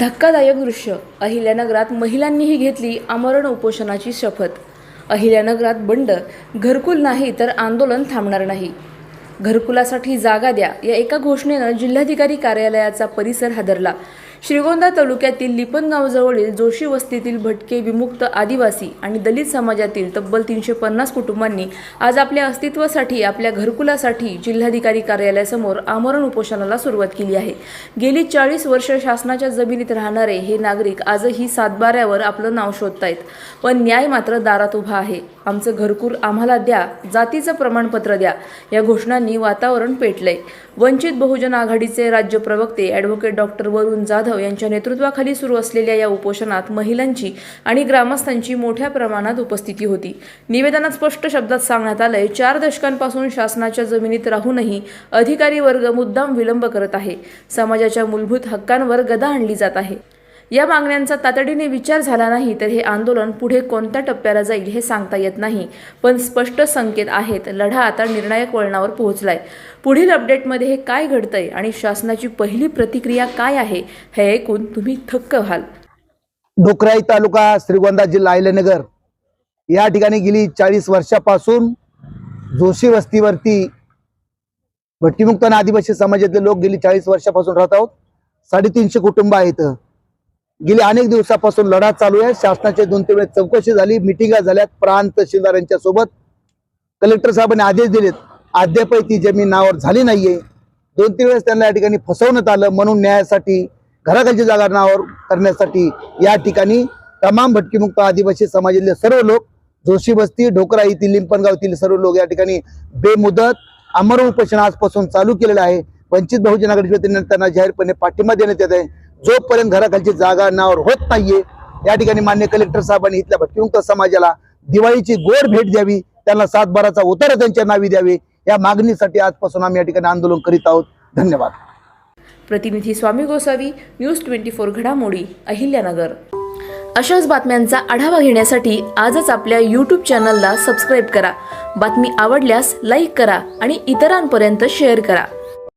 धक्कादायक दृश्य. अहिल्यानगरात महिलांनीही घेतली आमरण उपोषणाची शपथ. अहिल्यानगरात बंड घरकुल नाही तर आंदोलन थांबणार नाही. घरकुलासाठी जागा द्या या एका घोषणेनं जिल्हाधिकारी कार्यालयाचा परिसर हादरला. श्रीगोंदा तालुक्यातील लिपणगावजवळील जोशी वस्तीतील भटके विमुक्त आदिवासी आणि दलित समाजातील तब्बल तीनशे पन्नास कुटुंबांनी आज आपल्या अस्तित्वासाठी आपल्या घरकुलासाठी जिल्हाधिकारी कार्यालयासमोर आमरण उपोषणाला सुरुवात केली आहे. गेली चाळीस वर्ष शासनाच्या जमिनीत राहणारे हे नागरिक आजही सातबाऱ्यावर आपलं नाव शोधतायत. पण न्याय मात्र दारात उभा आहे. आमचं घरकुल आम्हाला द्या जातीचं प्रमाणपत्र द्या या घोषणांनी वातावरण पेटलंय. वंचित बहुजन आघाडीचे राज्य प्रवक्ते ॲडव्होकेट डॉक्टर वरुण जाधव यांच्या नेतृत्वाखाली सुरू असलेल्या या उपोषणात महिलांची आणि ग्रामस्थांची मोठ्या प्रमाणात उपस्थिती होती. निवेदनात स्पष्ट शब्दात सांगण्यात आलंय चार दशकांपासून शासनाच्या जमिनीत राहूनही अधिकारी वर्ग मुद्दाम विलंब करत आहे. समाजाच्या मूलभूत हक्कांवर गदा आणली जात आहे. या मागण्यांचा तातडीने विचार झाला नाही तर हे आंदोलन पुढे कोणत्या टप्प्याला जाईल हे सांगता येत नाही. पण स्पष्ट संकेत आहेत लढा आता निर्णायक वळणावर पोहोचलाय. पुढील अपडेटमध्ये हे काय घडतंय आणि शासनाची पहिली प्रतिक्रिया काय आहे हे ऐकून तुम्ही थक्क व्हाल. डोकराई तालुका श्रीगोंदा जिल्हा आयलनगर या ठिकाणी गेली चाळीस वर्षापासून जोशी वस्तीवरती भट्टीमुक्त आणि आदिवासी समाजातले लोक गेली चाळीस वर्षापासून राहत आहोत. साडेतीनशे कुटुंब आहेत. गेली अनेक दिवसापासून लढा चालू आहे. शासनाचे दोन तीन वेळेस चौकशी झाली मिटिंगा झाल्यात. प्रांत तहसीलदार यांच्या सोबत कलेक्टर साहेबांनी आदेश दिलेत. अद्यापही ती जमीन नावावर झाली नाहीये. दोन तीन वेळेस त्यांना या ठिकाणी फसवण्यात आलं. म्हणून न्यायासाठी घराखालची जागा नावावर करण्यासाठी या ठिकाणी तमाम भटकीमुक्त आदिवासी समाजातले सर्व लोक जोशी बस्ती ढोकरा येथील लिंपणगाव येथील सर्व लोक या ठिकाणी बेमुदत अमर उपोषण आजपासून चालू केलेलं आहे. वंचित बहुजन आघाडीच्या वतीने त्यांना जाहीरपणे पाठिंबा देण्यात येत आहे. जोपर्यंत घराखालची जागा नावर होत नाहीये या ठिकाणी मान्य कलेक्टर साहेबांनी इथल्या भटकीमुक्त समाजाला दिवाळीची गोड भेट द्यावी त्यांना सातबाराचा उतारा त्यांच्या नावी द्यावे या मागणीसाठी आजपासून आम्ही या ठिकाणी आंदोलन करीत आहोत. धन्यवाद. प्रतिनिधी Swami Gosavi news twenty four घडामोडी अहिल्यानगर. अशाच बातम्यांचा आढावा घेण्यासाठी आजच आपल्या यूट्यूब चॅनलला सबस्क्राईब करा. बातमी आवडल्यास लाईक करा आणि इतरांपर्यंत शेअर करा.